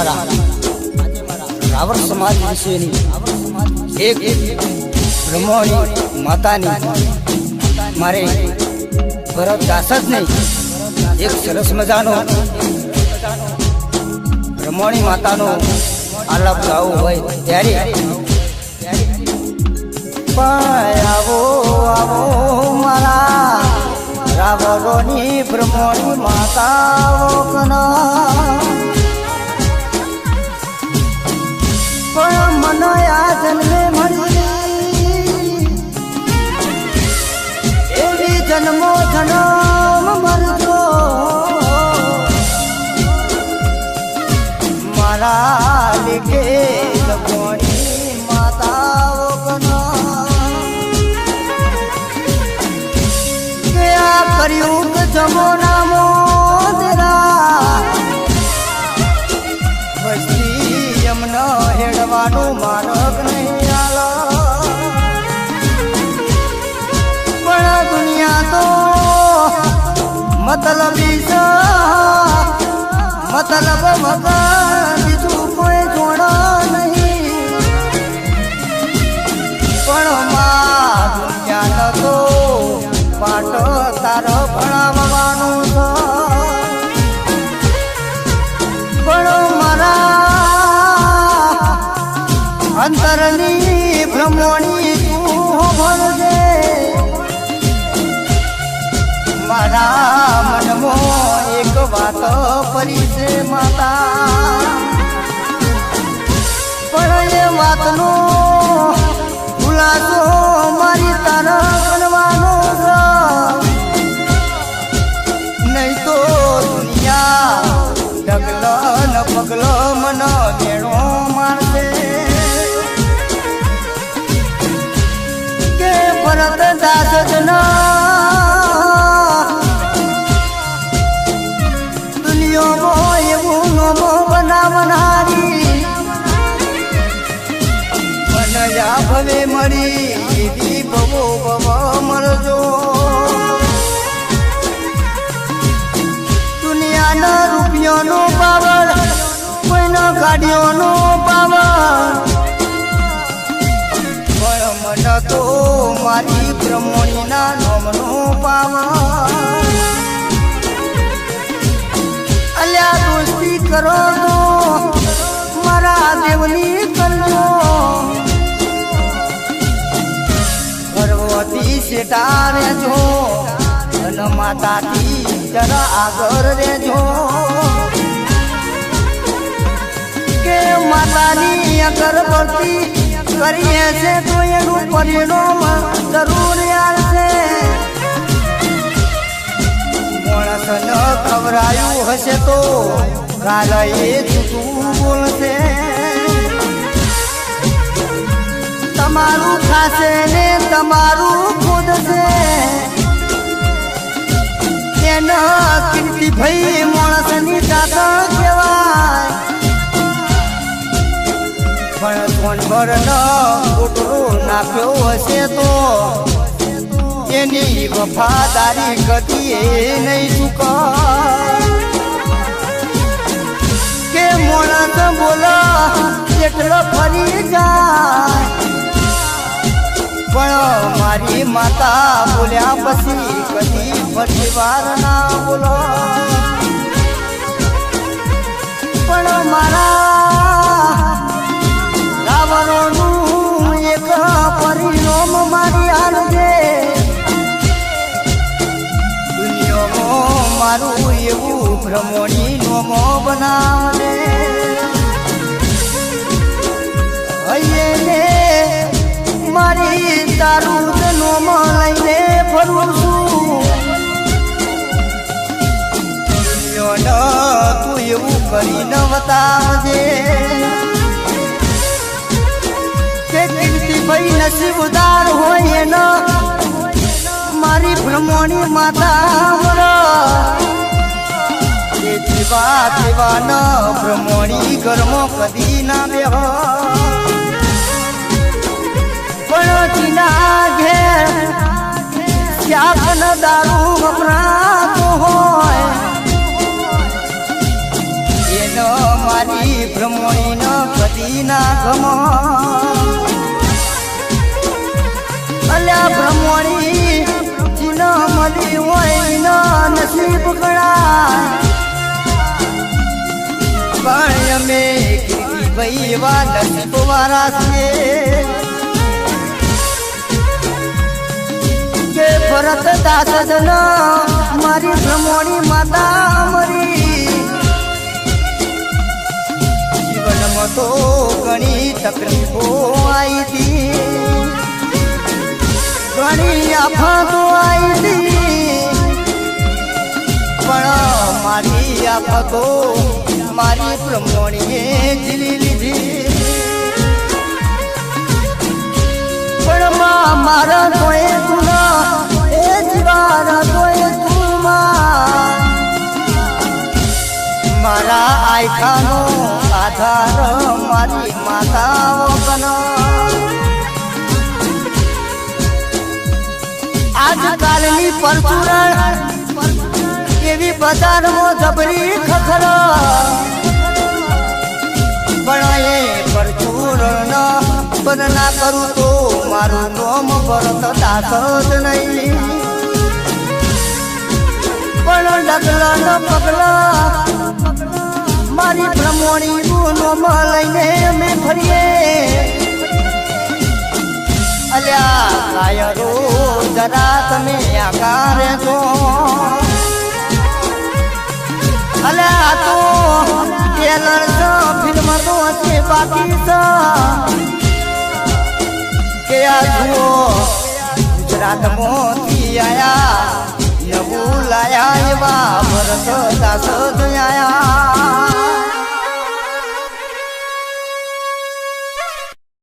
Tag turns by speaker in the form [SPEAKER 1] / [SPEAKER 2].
[SPEAKER 1] મારા. રાવણ સમાજ વિશેની એક બ્રહ્મણી માતાની મારે ભરત દાસ જ નહીં એક સરસ મજાનો બ્રહ્મણી માતાનો આલાપ ગાવો હોય ત્યારે પણ આવો આવો મારા રાવણોની બ્રહ્મણી માતાઓ જન્મે એવી જન્મો જન્મ મરજો. મારા લીધે લખોણી માતાઓ કના કે કર્યું કે જમો નામો તેરા વસ્તી માર્ગ મતલબી મતલબ વગર બીજું કોઈ જોડો નહીં. પણ માં દુનિયા તો પાટ તારો ભણાવવાનું પણ મારા અંતરની ન મનો મેળો મારશે કે ભરત દાસ જના દુનિયામાં એવું નમો બનાવનારી. મનયા ભવે મળી એવી ભવો ભવ મળજો. દુનિયાના રૂપિયાનો પાવર ગાડીઓનો પાવર. પણ મને તો મારી બ્રહ્મણીના નોમનો પાવર. અલ્યા દોસ્તી કરો તો મારા દેવની કરજો પર્વતી શેટા રેજો અને માતાથી જરા આગળ રહેજો. માતાની ખવરાયું હશે તો કાલે એ બોલશે. તમારું ખાશે ને તમારું ખોદશે. એના કીર્તિ ભાઈ માણસની દાદા પણ સોનભર ન કૂટરો નાખ્યો હશે તો. એની વફાદારી કદીએ નહીં ચૂકા કે મોણસ બોલા, એટલો ફરી જાય. પણ મારી માતા બોલ્યા પછી કદી ફરી વાર ના બોલો પણ મારા મારું એવું ભ્રમણી નોમો બનાવને હૈયે ને મારી તારું નોમ લઈને ફરું છું. તું એવું કરીને બતાવજે કે કીર્તિ ભાઈ નસીબદાર હોય એનો. મારી ભ્રમણી માતા એ જીવા જીવાન બ્રહ્મણી ઘરમાં કદી ના બેહ. પણ ચીના ઘેર શાક ન દારૂ વપરાતો હોય. એનો મારી સતીના ગમ. અલ્યા બ્રહ્મણી ચિન મળી હોય એના નસીબ ગણા ભાઈ એવા નસીબ વાળા છીએ કે ભરત દાસજન મારી બ્રહ્મણી માતા મરી. જીવનમાં તો ઘણી તકલીફો આવી હતી. ઘણી આફતો આવી હતી. પણ મારી આફતો મારી બ્રહ્મણીએ જીલી લીધી. પણ મારા તોય તું એ જીવાના તોય તું મારા આયખાનો આધાર મારી માતા વગન આજકાલની પરચુરણ એવી બજારમાં જબરી ખખર. પણ એ પરચુરણ પણ કરું તો મારું નોમ ભરત દાસ જ નહીં. પણ ડગલા ન પગલા મારી બ્રહ્મણી નું નોમ લઈને અમે ફરીએ. અલ્યા કાયરો જરા તમે આકારે છો અલ્યા તો ટેલર છો ફિલ્મ તો હશે બાકી છે. કે આ જુઓ ગુજરાતમાંથી આયા, નવું લાયા એવા ભરત દાસ આયા.